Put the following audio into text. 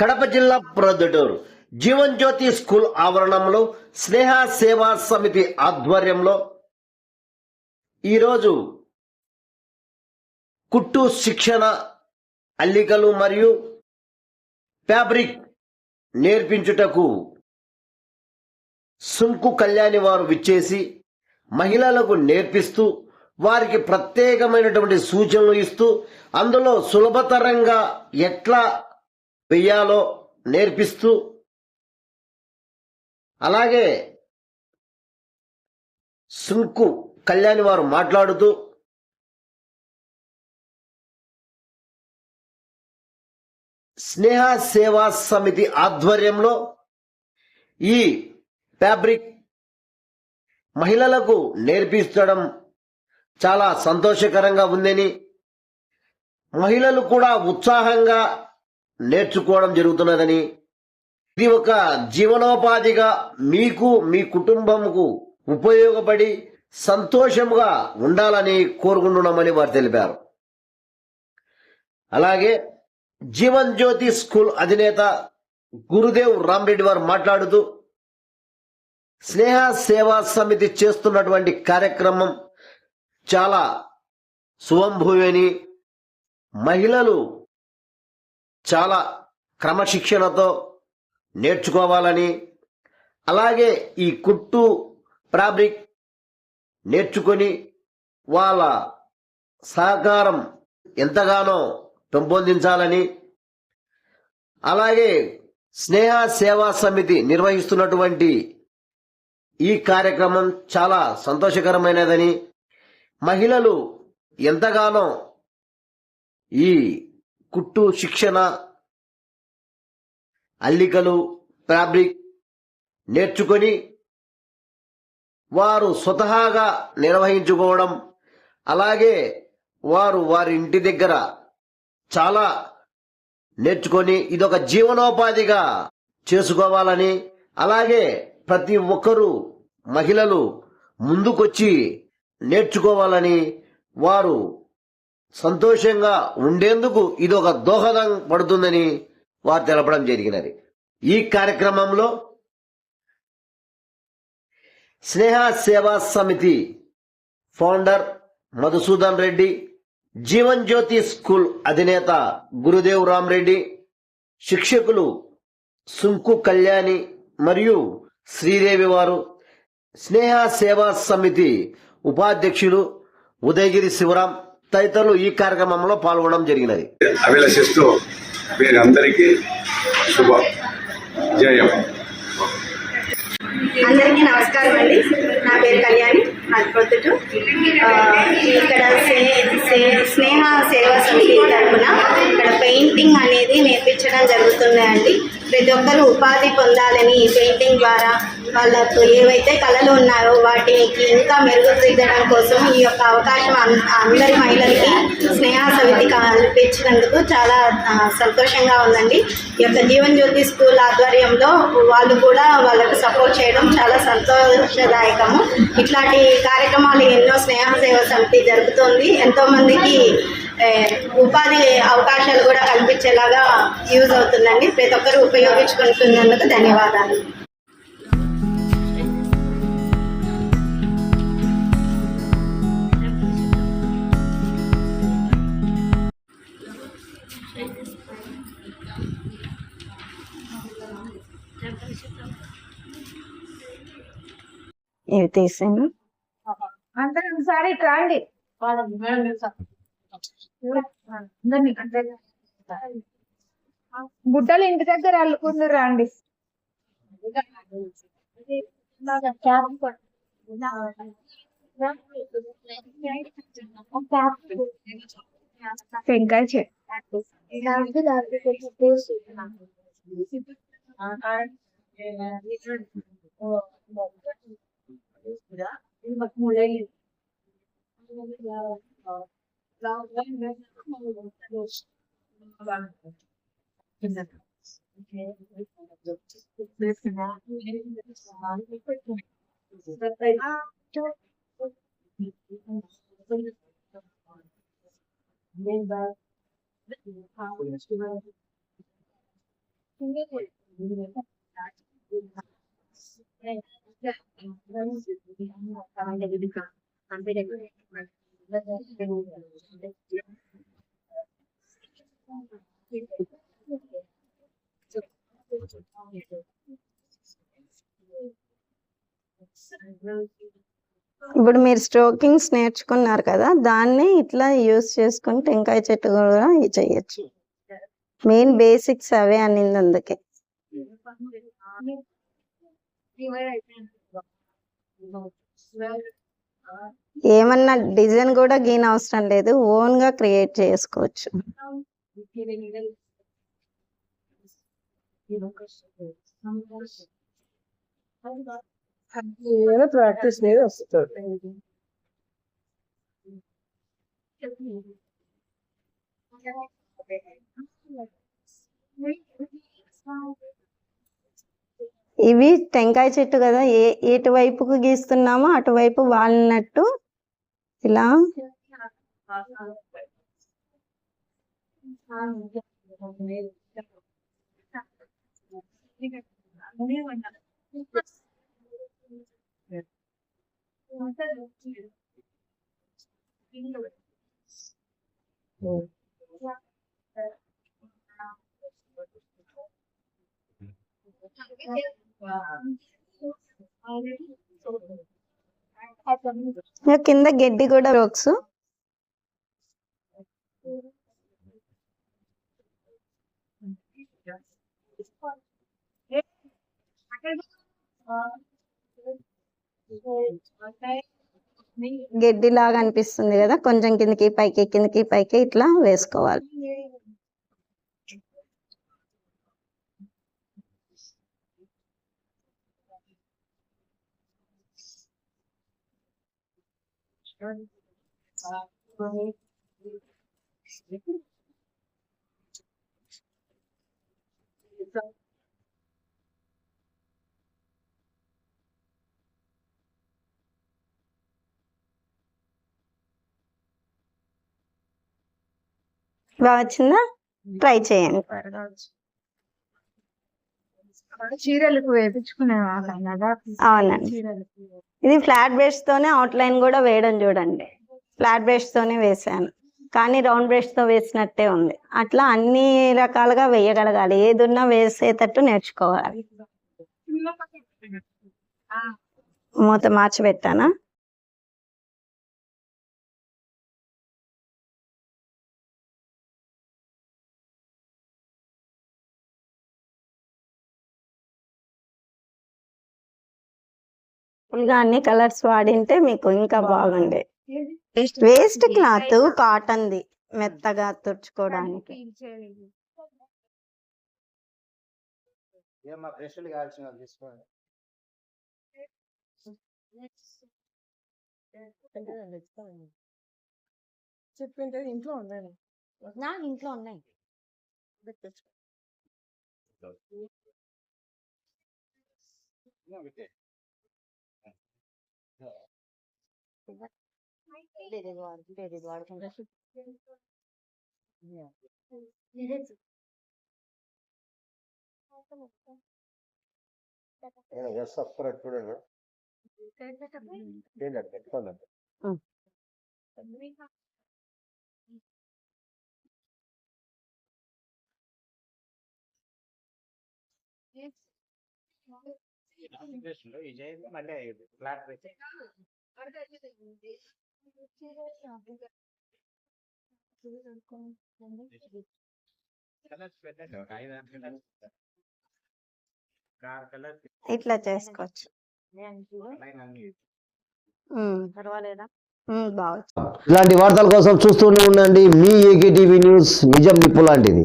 కడప జిల్లా ప్రొద్దుటూరు. జీవన్ జ్యోతి స్కూల్ ఆవరణంలో స్నేహ సేవా సమితి ఆధ్వర్యంలో ఈరోజు కుట్టు శిక్షణ అల్లికలు మరియు ఫ్యాబ్రిక్ నేర్పించుటకు సుంకు కళ్యాణి వారు విచ్చేసి మహిళలకు నేర్పిస్తూ వారికి ప్రత్యేకమైనటువంటి సూచనలు ఇస్తూ అందులో సులభతరంగా ఎట్లా వెయ్యాలో నేర్పిస్తూ అలాగే సుంకు కళ్యాణి వారు మాట్లాడుతూ స్నేహ సేవా సమితి ఆధ్వర్యంలో ఈ ఫ్యాబ్రిక్ మహిళలకు నేర్పించడం చాలా సంతోషకరంగా ఉందని మహిళలు కూడా ఉత్సాహంగా నేర్చుకోవడం జరుగుతున్నదని ఇది ఒక జీవనోపాధిగా మీకు మీ కుటుంబంకు ఉపయోగపడి సంతోషంగా ఉండాలని కోరుకుంటున్నామని వారు తెలిపారు. అలాగే జీవన్ జ్యోతి స్కూల్ అధినేత గురుదేవ్ రామరెడ్డి వారు మాట్లాడుతూ స్నేహ సేవా సమితి చేస్తున్నటువంటి కార్యక్రమం చాలా సువంభూయని మహిళలు చాలా క్రమశిక్షణతో నేర్చుకోవాలని అలాగే ఈ కుట్టు ఫ్యాబ్రిక్ నేర్చుకొని వాళ్ళ సహకారం ఎంతగానో పెంపొందించాలని అలాగే స్నేహ సేవా సమితి నిర్వహిస్తున్నటువంటి ఈ కార్యక్రమం చాలా సంతోషకరమైనదని మహిళలు ఎంతగానో ఈ కుట్టు శిక్షణ అల్లికలు ఫ్యాబ్రిక్ నేర్చుకొని వారు స్వతహాగా నిర్వహించుకోవడం అలాగే వారు వారి ఇంటి దగ్గర చాలా నేర్చుకొని ఇదొక జీవనోపాధిగా చేసుకోవాలని అలాగే ప్రతి ఒక్కరూ మహిళలు ముందుకొచ్చి నేర్చుకోవాలని వారు సంతోషంగా ఉండేందుకు ఇది ఒక దోహదం పడుతుందని వారు తెలపడం జరిగినది. ఈ కార్యక్రమంలో స్నేహ సేవా సమితి ఫౌండర్ మధుసూదన్ రెడ్డి జీవన్ జ్యోతి స్కూల్ అధినేత గురుదేవ్ రామరెడ్డి శిక్షకులు సుంకు కళ్యాణి మరియు శ్రీదేవి వారు స్నేహ సేవా సమితి ఉపాధ్యక్షులు ఉదయగిరి శివరాం తదితరులు ఈ కార్యక్రమంలో పాల్గొనడం జరిగినది. అభిలషిస్తూ వీరందరికీ శుభ జయం. అందరికీ నమస్కారం అండి. నా పేరు కళ్యాణి పొద్దుటు ఆ, ఇక్కడ స్నేహ సేవా సమితి తరఫున ఇక్కడ పెయింటింగ్ అనేది నేర్పించడం జరుగుతున్నాయండి ప్రతి ఒక్కరు ఉపాధి పొందాలని ఈ పెయింటింగ్ ద్వారా వాళ్ళకు ఏవైతే కళలు ఉన్నాయో వాటికి ఇంకా మెరుగుదిద్దడం కోసం ఈ యొక్క అవకాశం అం- అందరి మహిళలకి స్నేహ సమితి కల్పించినందుకు చాలా సంతోషంగా ఉందండి. ఈ యొక్క జీవన్ జ్యోతి స్కూల్ ఆధ్వర్యంలో వాళ్ళు కూడా వాళ్ళకు సపోర్ట్ చేయడం చాలా సంతోషదాయకము. ఇట్లాంటి కార్యక్రమాలు ఎన్నో స్నేహ సేవ సమితి జరుపుతోంది. ఎంతోమందికి ఉపాధి అవకాశాలు కూడా కల్పించేలాగా యూజ్ అవుతుందండి. ప్రతి ఒక్కరు ఉపయోగించుకుంటున్నందుకు ధన్యవాదాలు. ఇవి తీసాను అందరూ ఒకసారి ఇట్లా అంటే ఇంటి దగ్గర అల్లుకుందరు రండి. టెంకాయ చెట్టు Remember, how we ఇప్పుడు మీరు స్ట్రోకింగ్స్ నేర్చుకున్నారు కదా దాన్ని ఇట్లా యూస్ చేసుకుని టెంకాయ చెట్టు కూడా చేయొచ్చు. మెయిన్ బేసిక్స్ అవే అనింది అందుకే. ఏమన్నా డిజైన్ కూడా గీన అవసరం లేదు ఓన్గా క్రియేట్ చేసుకోవచ్చు. ప్రాక్టీస్ మీద వస్తుంది. ఇవి టెంకాయ చెట్టు కదా. ఏ ఎటువైపుకు గీస్తున్నామో అటువైపు వాలినట్టు ఇలా ఇంకా కింద గడ్డి కూడా రోక్స్ గడ్డి లాగా అనిపిస్తుంది కదా కొంచెం కిందకి పైకి కిందకి పైకి ఇట్లా వేసుకోవాలి. బాగా వచ్చిందా ట్రై చేయండి చీరలకు వేపించుకునే వాళ్ళం కదా అవునండి. చీరలకు ఇది ఫ్లాట్ బ్రష్ తోనే అవుట్ లైన్ కూడా వేయడం చూడండి. ఫ్లాట్ బ్రష్ తోనే వేసాను కానీ రౌండ్ బ్రష్తో వేసినట్టే ఉంది. అట్లా అన్ని రకాలుగా వేయగలగాలి. ఏదున్నా వేసేటట్టు నేర్చుకోవాలి. మూత మార్చి పెట్టానా? ఇంకా అన్ని కలర్స్ వాడింటే మీకు ఇంకా బాగుండే. వేస్ట్ క్లాత్ కాటన్ ది మెత్తగా తుడుచుకోవడానికి. చెప్పింటే ఇంట్లో నా ఇంట్లో ఉన్నాయి. నేను ఎస్ వస్తున్నట్టు చూడండి మళ్ళీ ఫ్లాట్ ఇట్లా చేసుకోవచ్చు. ఉమ్. పర్వాలేదా? ఉమ్, బాగుంది ఇలాంటి వార్తల కోసం చూస్తూనే ఉండండి. మీ ఏకే టీవీ న్యూస్ నిజం నిప్పు లాంటిది.